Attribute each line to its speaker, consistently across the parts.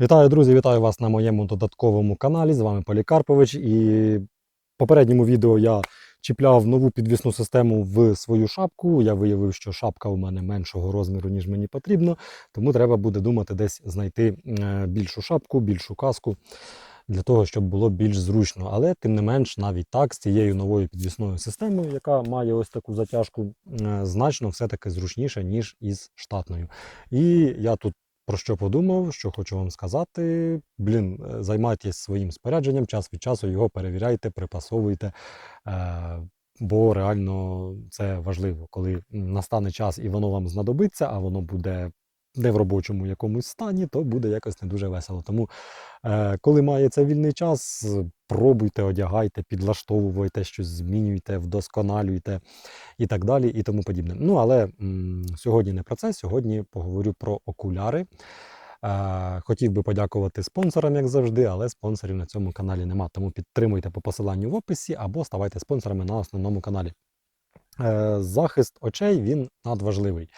Speaker 1: Вітаю, друзі! Вітаю вас на моєму додатковому каналі. З вами Полікарпович. І в попередньому відео я чіпляв нову підвісну систему в свою шапку. Я виявив, що шапка у мене меншого розміру, ніж мені потрібно. Тому треба буде думати десь знайти е, більшу шапку, більшу каску для того, щоб було більш зручно. Але тим не менш, навіть так, з цією новою підвісною системою, яка має ось таку затяжку, е, значно все-таки зручніше, ніж із штатною. І я тут про що подумав, що хочу вам сказати. Блін, е, займайтесь своїм спорядженням, час від часу його перевіряйте, припасовуйте. Е, бо реально це важливо, коли настане час і воно вам знадобиться, а воно буде не в робочому якомусь стані, то буде якось не дуже весело. Тому, е, коли мається вільний час, пробуйте, одягайте, підлаштовуйте щось, змінюйте, вдосконалюйте і так далі, і тому подібне. Ну, але м, сьогодні не про це. Сьогодні поговорю про окуляри. Е, хотів би подякувати спонсорам, як завжди, але спонсорів на цьому каналі нема. Тому підтримуйте по посиланню в описі або ставайте спонсорами на основному каналі. Е, Захист очей він надважливий.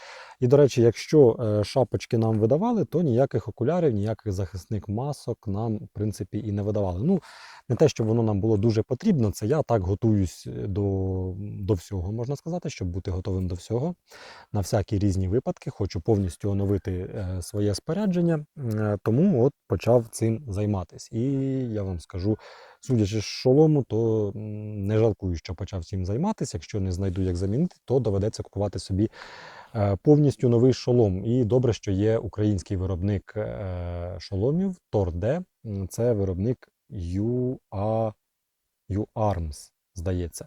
Speaker 1: І, до речі, якщо е, шапочки нам видавали, то ніяких окулярів, ніяких захисних масок нам, в принципі, і не видавали. Ну, не те, щоб воно нам було дуже потрібно, це я так готуюсь е, до, до всього, можна сказати, щоб бути готовим до всього. На всякі різні випадки. Хочу повністю оновити своє спорядження, тому от почав цим займатися. І я вам скажу, судячи з шолому, то не жалкую, що почав цим займатися. Якщо не знайду, як замінити, то доведеться купувати собі е, повністю новий шолом. І добре, що є український виробник е, шоломів Торде. Це виробник UA, UARMS, здається.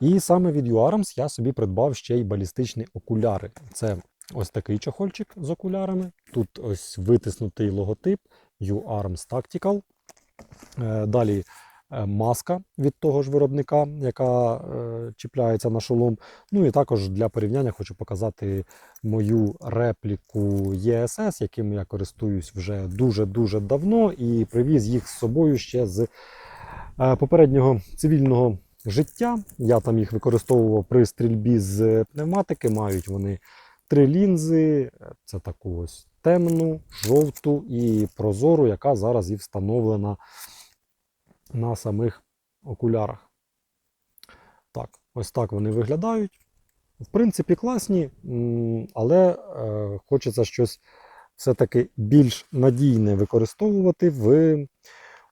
Speaker 1: І саме від UARMS я собі придбав ще й балістичні окуляри. Це ось такий чохольчик з окулярами. Тут ось витиснутий логотип UARMS Tactical. Е, Далі е, маска від того ж виробника, яка е, чіпляється на шолом. Ну і також для порівняння хочу показати мою репліку ЄСС, яким я користуюсь вже дуже-дуже давно, і привіз їх з собою ще з попереднього цивільного життя. Я там їх використовував при стрільбі з пневматики. Мають вони три лінзи. Це таку ось темну, жовту і прозору, яка зараз і встановлена на самих окулярах. Так, ось так вони виглядають. В принципі, класні, але е, хочеться щось все-таки більш надійне використовувати в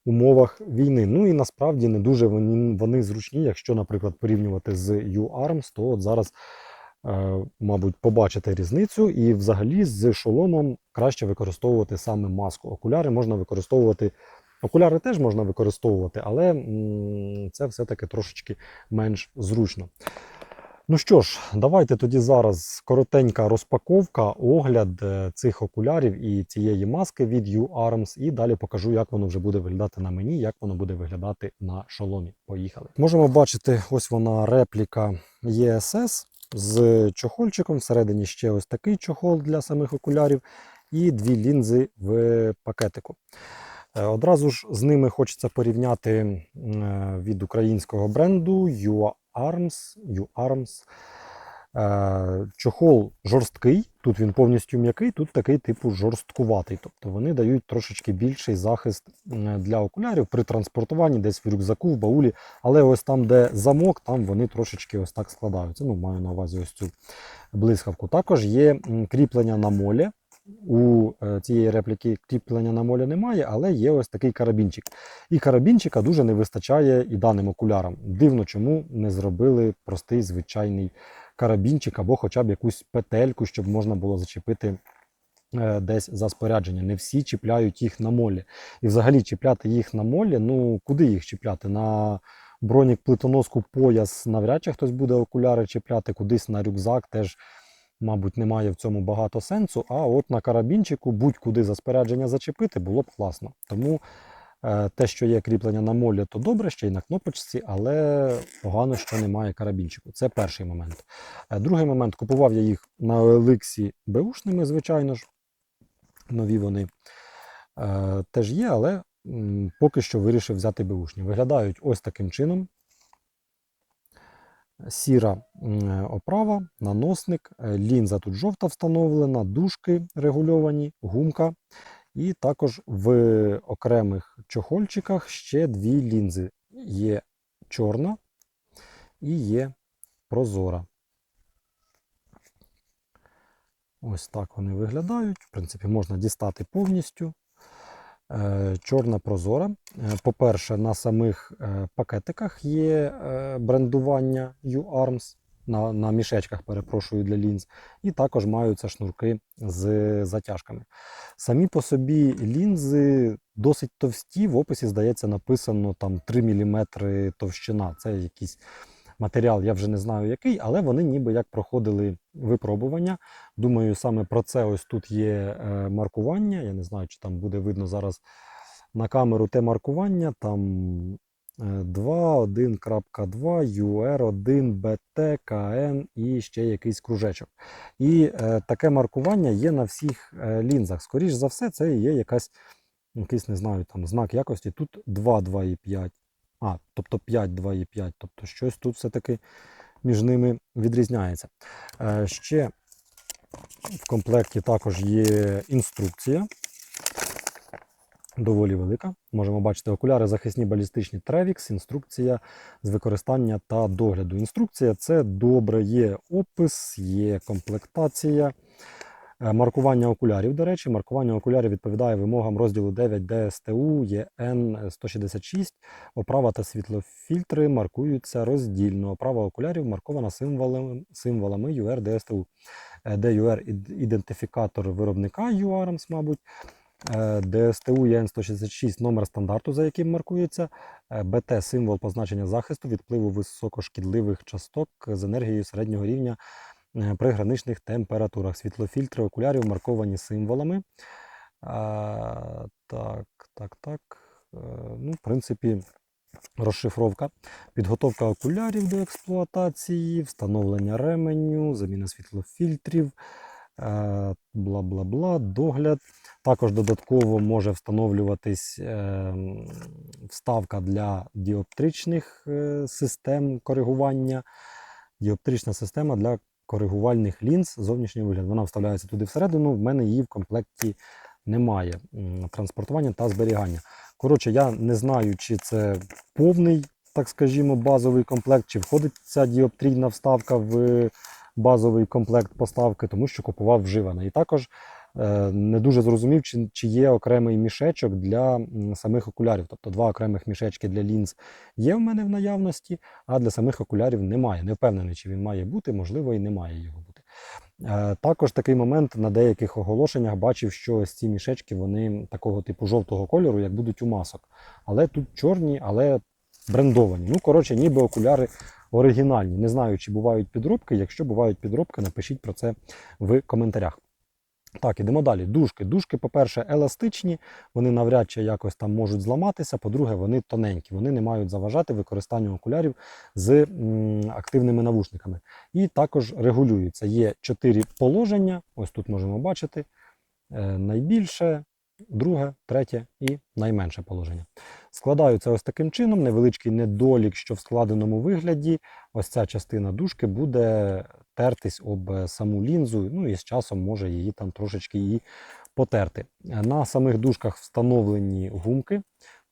Speaker 1: умовах війни. Ну і насправді не дуже вони, вони зручні, якщо, наприклад, порівнювати з UARMS, то от зараз, мабуть, побачите різницю. І взагалі з шоломом краще використовувати саме маску. Окуляри можна використовувати. Окуляри теж можна використовувати, але це все-таки трошечки менш зручно. Ну що ж, давайте тоді зараз коротенька розпаковка, огляд е, цих окулярів і цієї маски від UARMS, і далі покажу, як воно вже буде виглядати на мені, як воно буде виглядати на шоломі. Поїхали. Можемо бачити, ось вона репліка ESS з чохольчиком. Всередині ще ось такий чохол для самих окулярів, і дві лінзи в пакетику. Е, Одразу ж з ними хочеться порівняти е, від українського бренду UARMS. UARMS. Е, Чохол жорсткий, тут він повністю м'який, тут такий типу жорсткуватий. Тобто вони дають трошечки більший захист для окулярів при транспортуванні, десь в рюкзаку, в баулі. Але ось там, де замок, там вони трошечки ось так складаються. Ну, маю на увазі ось цю блискавку. Також є кріплення на молі. У е, цієї репліки кріплення на молі немає, але є ось такий карабінчик. І карабінчика дуже не вистачає і даним окулярам. Дивно, чому не зробили простий звичайний карабінчик або хоча б якусь петельку, щоб можна було зачепити е, десь за спорядження. Не всі чіпляють їх на молі. І взагалі чіпляти їх на молі, ну куди їх чіпляти? На бронік плитоноску пояс навряд чи хтось буде окуляри чіпляти, кудись на рюкзак теж мабуть, немає в цьому багато сенсу. А от на карабінчику будь-куди за спорядження зачепити було б класно. Тому те, що є кріплення на молі, то добре, ще й на кнопочці, але погано, що немає карабінчику. Це перший момент. Е, другий момент купував я їх на Еликсі беушними, звичайно ж. Нові вони е, теж є, але поки що вирішив взяти беушні. Виглядають ось таким чином сіра оправа, наносник, е, лінза тут жовта встановлена, дужки регульовані, гумка. І також в окремих чохольчиках ще дві лінзи. Є чорна і є прозора. Ось так вони виглядають. В принципі, можна дістати повністю. Е, Чорна прозора. Е, По-перше, на самих е, пакетиках є брендування U-Arms, на, на мішечках, перепрошую, для лінз. І також маються шнурки з затяжками. Самі по собі лінзи досить товсті. В описі, здається, написано там 3 мм товщина. Це якийсь матеріал, я вже не знаю який, але вони ніби як проходили випробування. Думаю, саме про це ось тут є е, маркування. Я не знаю, чи там буде видно зараз на камеру те маркування. Там 2.1.2 UR1 BT KN і ще якийсь кружечок. І е, таке маркування є на всіх е, лінзах. Скоріш за все, це є якась, якийсь, не знаю, там знак якості. Тут 2, 2,5. А, тобто 5, 2,5. Тобто щось тут все-таки між ними відрізняється. Е, ще в комплекті також є інструкція. Доволі велика. Можемо бачити окуляри захисні балістичні Trevix, інструкція з використання та догляду. Інструкція це добре, є опис, є комплектація. Е, Маркування окулярів, до речі, маркування окулярів відповідає вимогам розділу 9 ДСТУ ЄН 166. Оправа та світлофільтри маркуються роздільно. Оправа окулярів маркована символами, символами UR. Е, Де UR ід- ідентифікатор виробника UARMS, мабуть. Е, ДСТУ ЄН 166 номер стандарту, за яким маркується. Е, БТ символ позначення захисту від впливу високошкідливих часток з енергією середнього рівня е, при граничних температурах. Світлофільтри окулярів марковані символами. Так, так, так. Ну, в принципі, розшифровка. Підготовка окулярів до експлуатації, встановлення ременю, заміна світлофільтрів, е, бла-бла-бла, догляд. Також додатково може встановлюватись е, вставка для діоптричних е, систем коригування. Діоптрична система для коригувальних лінз зовнішнього вигляду. Вона вставляється туди всередину. В мене її в комплекті немає. Транспортування та зберігання. Коротше, я не знаю, чи це повний, так скажімо, базовий комплект, чи входить ця діоптрійна вставка в базовий комплект поставки, тому що купував вживане. І також е, не дуже зрозумів, чи, чи є окремий мішечок для самих окулярів. Тобто два окремих мішечки для лінз є в мене в наявності, а для самих окулярів немає. Не впевнений, чи він має бути, можливо, і не має його бути. Е, Також такий момент на деяких оголошеннях бачив, що ось ці мішечки вони такого типу жовтого кольору, як будуть у масок. Але тут чорні, але брендовані. Ну, коротше, ніби окуляри оригінальні. Не знаю, чи бувають підробки. Якщо бувають підробки, напишіть про це в коментарях. Так, ідемо далі. Дужки. Дужки, по-перше, еластичні, вони навряд чи якось там можуть зламатися. По-друге, вони тоненькі, вони не мають заважати використанню окулярів з м, активними навушниками. І також регулюються. Є чотири положення. Ось тут можемо бачити. Е, найбільше, друге, третє і найменше положення. Складаються ось таким чином. Невеличкий недолік, що в складеному вигляді ось ця частина дужки буде тертись об саму лінзу, ну і з часом може її там трошечки і потерти. На самих дужках встановлені гумки.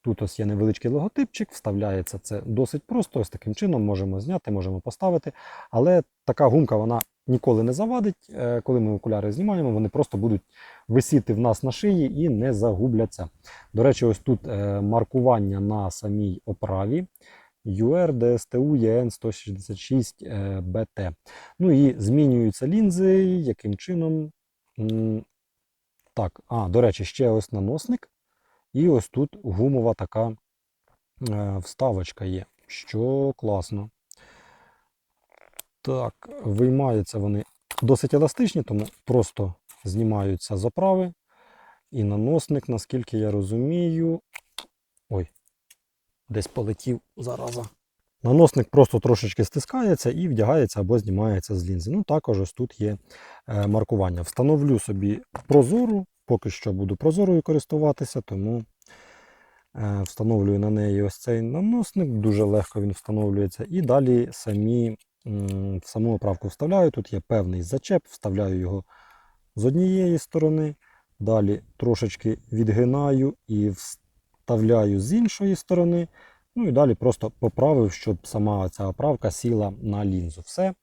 Speaker 1: Тут ось є невеличкий логотипчик, вставляється це досить просто. Ось таким чином можемо зняти, можемо поставити. Але така гумка вона ніколи не завадить. Е, Коли ми окуляри знімаємо, вони просто будуть висіти в нас на шиї і не загубляться. До речі, ось тут е, маркування на самій оправі. UR DSTU EN 166 е, BT. Ну і змінюються лінзи, яким чином. Так, а, до речі, ще ось наносник. І ось тут гумова така е, вставочка є, що класно. Так, виймаються вони досить еластичні, тому просто знімаються з оправи. І наносник, наскільки я розумію. Ой, десь полетів зараза. Наносник просто трошечки стискається і вдягається або знімається з лінзи. Ну, також ось тут є е, маркування. Встановлю собі прозору, поки що буду прозорою користуватися, тому е, встановлюю на неї ось цей наносник, дуже легко він встановлюється. І далі самі, в саму оправку вставляю. Тут є певний зачеп, вставляю його з однієї сторони, Далі трошечки відгинаю і вставляю з іншої сторони. Ну і далі просто поправив, щоб сама ця оправка сіла на лінзу. Все.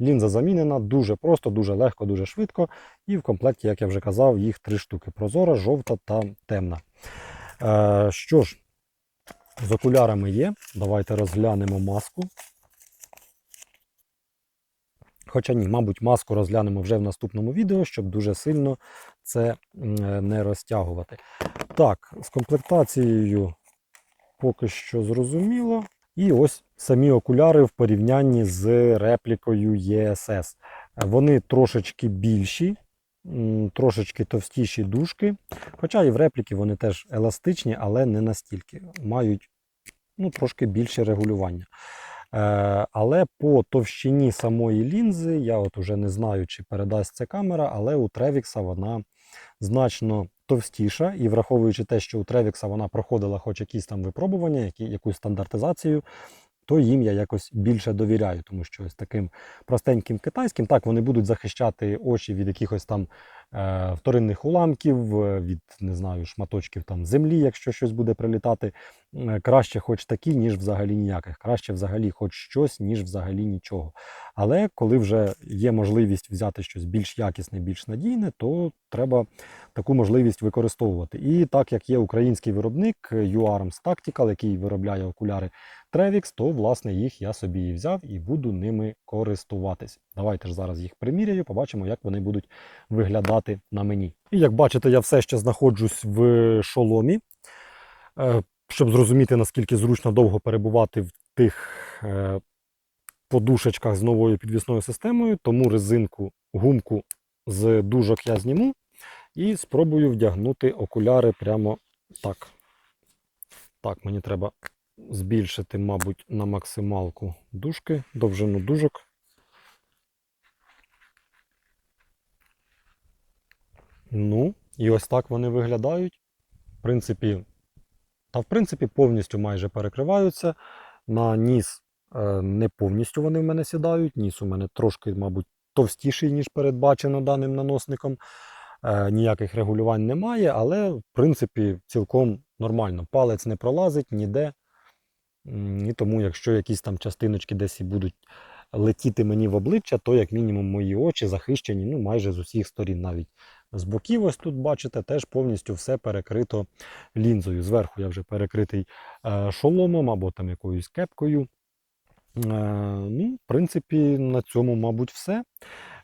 Speaker 1: Лінза замінена дуже просто, дуже легко, дуже швидко. І в комплекті, як я вже казав, їх три штуки: прозора, жовта та темна. Е, що ж, з окулярами є. Давайте розглянемо маску. Хоча ні, мабуть, маску розглянемо вже в наступному відео, щоб дуже сильно це не розтягувати. Так, з комплектацією поки що зрозуміло. І ось самі окуляри в порівнянні з реплікою ESS. Вони трошечки більші, трошечки товстіші дужки. Хоча і в репліки вони теж еластичні, але не настільки. Мають ну, трошки більше регулювання. Е, але по товщині самої лінзи, я от уже не знаю, чи передасть ця камера, але у Тревікса вона значно товстіша. І враховуючи те, що у Тревікса вона проходила хоч якісь там випробування, які, якусь стандартизацію, то їм я якось більше довіряю, тому що ось таким простеньким китайським, так, вони будуть захищати очі від якихось там е, вторинних уламків, від не знаю, шматочків там землі, якщо щось буде прилітати. Е, Краще хоч такі, ніж взагалі ніяких. Краще взагалі хоч щось, ніж взагалі нічого. Але коли вже є можливість взяти щось більш якісне, більш надійне, то треба таку можливість використовувати. І так як є український виробник UARMS Tactical, який виробляє окуляри Trevix, то власне їх я собі і взяв і буду ними користуватись. Давайте ж зараз їх приміряю, побачимо, як вони будуть виглядати на мені. І як бачите, я все ще знаходжусь в шоломі. Щоб зрозуміти, наскільки зручно довго перебувати в тих е, подушечках з новою підвісною системою, тому резинку, гумку з дужок я зніму і спробую вдягнути окуляри прямо так. Так, мені треба збільшити, мабуть, на максималку дужки, довжину дужок. Ну, і ось так вони виглядають. В принципі, та в принципі повністю майже перекриваються. На ніс е, не повністю вони в мене сідають. Ніс у мене трошки, мабуть, товстіший, ніж передбачено даним наносником. Е, ніяких регулювань немає, але в принципі цілком нормально. Палець не пролазить ніде. І тому, якщо якісь там частиночки десь і будуть летіти мені в обличчя, то як мінімум мої очі захищені ну, майже з усіх сторін. Навіть з боків, ось тут бачите, теж повністю все перекрито лінзою. Зверху я вже перекритий е, шоломом або там якоюсь кепкою. Е, ну, в принципі, на цьому, мабуть, все.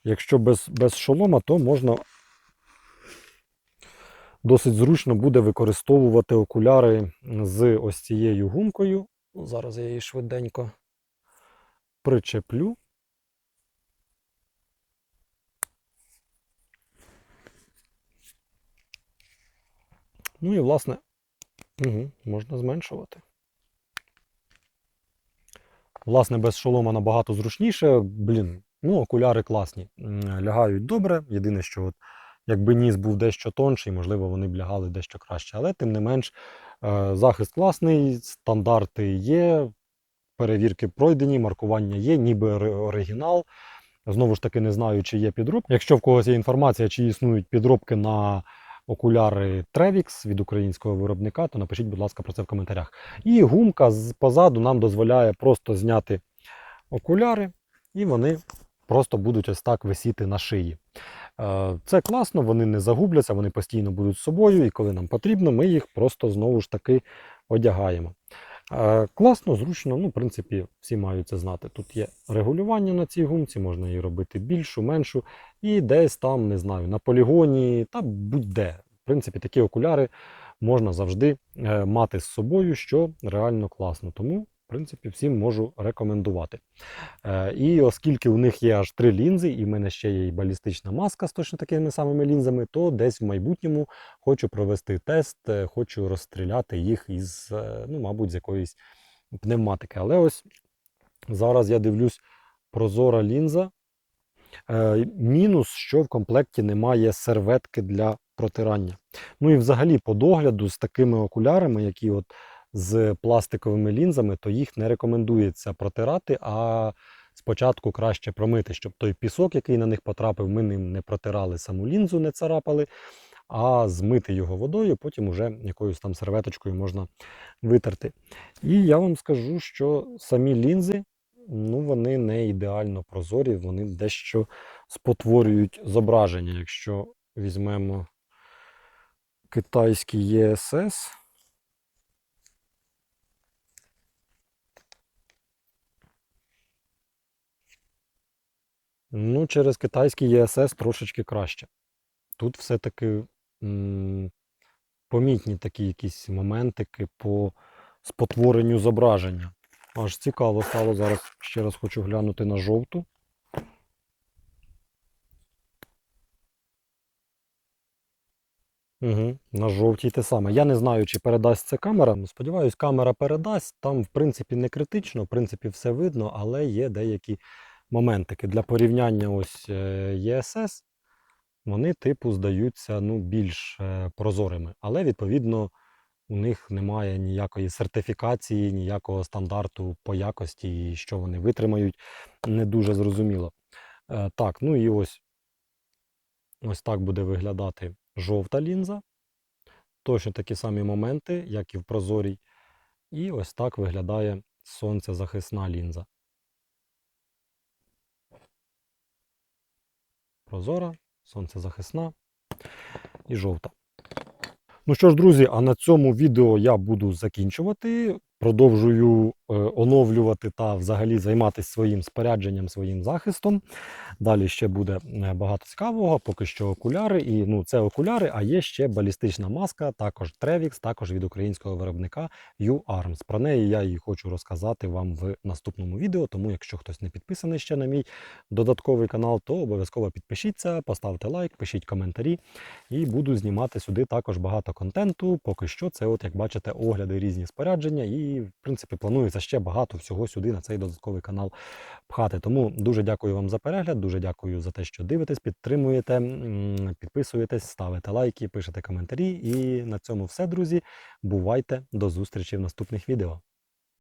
Speaker 1: Якщо без, без шолома, то можна досить зручно буде використовувати окуляри з ось цією гумкою. Зараз я її швиденько причеплю. Ну і, власне, угу, можна зменшувати. Власне, без шолома набагато зручніше. Блін, ну, окуляри класні. Лягають добре. Єдине, що от, якби ніс був дещо тонший, можливо, вони б лягали дещо краще. Але тим не менш, е, захист класний, стандарти є, перевірки пройдені, маркування є, ніби оригінал. Знову ж таки, не знаю, чи є підробки. Якщо в когось є інформація, чи існують підробки на окуляри Trevix від українського виробника, то напишіть, будь ласка, про це в коментарях. І гумка позаду нам дозволяє просто зняти окуляри, і вони просто будуть ось так висіти на шиї. Е, Це класно, вони не загубляться, вони постійно будуть з собою, і коли нам потрібно, ми їх просто знову ж таки одягаємо. Е, Класно, зручно, ну, в принципі, всі мають це знати. Тут є регулювання на цій гумці, можна її робити більшу, меншу, і десь там, не знаю, на полігоні та будь-де. В принципі, такі окуляри можна завжди е, мати з собою, що реально класно. Тому, принципі, всім можу рекомендувати. Е, І оскільки у них є аж три лінзи, і в мене ще є і балістична маска з точно такими самими лінзами, то десь в майбутньому хочу провести тест, е, хочу розстріляти їх із, е, ну, мабуть, з якоїсь пневматики. Але ось зараз я дивлюсь прозора лінза. Мінус, що в комплекті немає серветки для протирання. Ну і взагалі, по догляду з такими окулярами, які от з пластиковими лінзами, то їх не рекомендується протирати, а спочатку краще промити, щоб той пісок, який на них потрапив, ми ним не протирали саму лінзу, не царапали. а змити його водою, потім уже якоюсь там серветочкою можна витерти. І я вам скажу, що самі лінзи, ну, вони не ідеально прозорі, вони дещо спотворюють зображення. Якщо візьмемо китайський ЄСС. Ну, через китайський ЄСС трошечки краще. Тут все-таки помітні такі якісь моментики по спотворенню зображення. Аж цікаво стало зараз. Ще раз хочу глянути на жовту. Угу. На жовтій те саме. Я не знаю, чи передасть це камера. Сподіваюсь, камера передасть. Там, в принципі, не критично, в принципі, все видно, але є деякі моментики. Для порівняння ось е, ЄСС, вони, типу, здаються ну, більш е, прозорими. Але, відповідно, у них немає ніякої сертифікації, ніякого стандарту по якості, і що вони витримають, не дуже зрозуміло. Е, Так, ну і ось ось так буде виглядати жовта лінза. Точно такі самі моменти, як і в прозорій. І ось так виглядає сонцезахисна лінза. Прозора, сонцезахисна і жовта. Ну що ж, друзі, а на цьому відео я буду закінчувати. Продовжую е, оновлювати та взагалі займатися своїм спорядженням, своїм захистом. Далі ще буде е, багато цікавого, поки що окуляри. І ну, це окуляри, а є ще балістична маска, також Trevix, також від українського виробника U-Arms. Про неї я і хочу розказати вам в наступному відео. Тому, якщо хтось не підписаний ще на мій додатковий канал, то обов'язково підпишіться, поставте лайк, пишіть коментарі. І буду знімати сюди також багато контенту. Поки що це, от як бачите, огляди різні спорядження. І, в принципі, планується ще багато всього сюди на цей додатковий канал пхати. Тому дуже дякую вам за перегляд, дуже дякую за те, що дивитесь, підтримуєте, підписуєтесь, ставите лайки, пишете коментарі. І на цьому все, друзі. Бувайте, до зустрічі в наступних відео.